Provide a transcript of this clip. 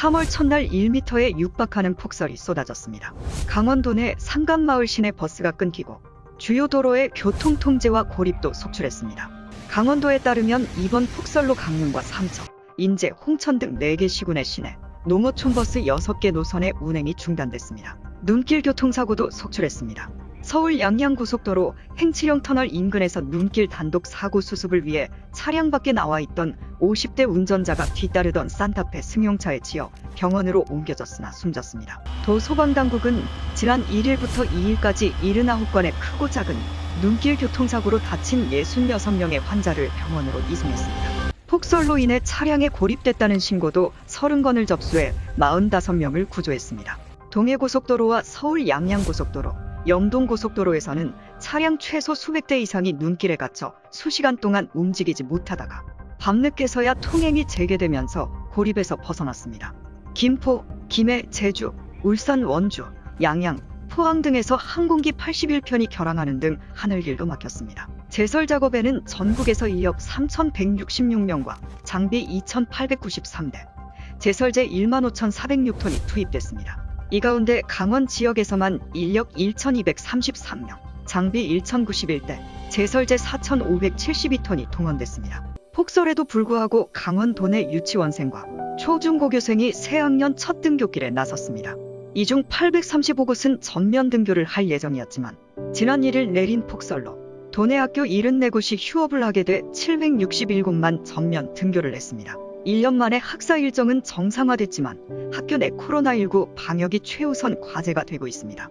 3월 첫날 1m에 육박하는 폭설이 쏟아졌습니다. 강원도 내 삼간마을 시내 버스가 끊기고 주요 도로의 교통 통제와 고립도 속출했습니다. 강원도에 따르면 이번 폭설로 강릉과 삼척, 인제, 홍천 등 4개 시군의 시내, 농어촌 버스 6개 노선의 운행이 중단됐습니다. 눈길 교통사고도 속출했습니다. 서울 양양고속도로 행치령 터널 인근에서 눈길 단독 사고 수습을 위해 차량 밖에 나와 있던 50대 운전자가 뒤따르던 산타페 승용차에 치여 병원으로 옮겨졌으나 숨졌습니다. 도 소방당국은 지난 1일부터 2일까지 79건의 크고 작은 눈길 교통사고로 다친 66명의 환자를 병원으로 이송했습니다. 폭설로 인해 차량에 고립됐다는 신고도 30건을 접수해 45명을 구조했습니다. 동해고속도로와 서울 양양고속도로, 영동고속도로에서는 차량 최소 수백 대 이상이 눈길에 갇혀 수시간 동안 움직이지 못하다가 밤늦게서야 통행이 재개되면서 고립에서 벗어났습니다. 김포, 김해, 제주, 울산, 원주, 양양, 포항 등에서 항공기 81편이 결항하는 등 하늘길도 막혔습니다. 제설 작업에는 전국에서 인력 3,166명과 장비 2,893대, 제설제 15,406톤이 투입됐습니다. 이 가운데 강원 지역에서만 인력 1,233명, 장비 1,091대, 제설제 4,572톤이 동원됐습니다. 폭설에도 불구하고 강원도 내 유치원생과 초중고교생이 새학년 첫 등교길에 나섰습니다. 이 중 835곳은 전면 등교를 할 예정이었지만 지난 1일 내린 폭설로 도내 학교 74곳이 휴업을 하게 돼 761곳만 전면 등교를 했습니다. 1년 만에 학사 일정은 정상화됐지만 학교 내 코로나19 방역이 최우선 과제가 되고 있습니다.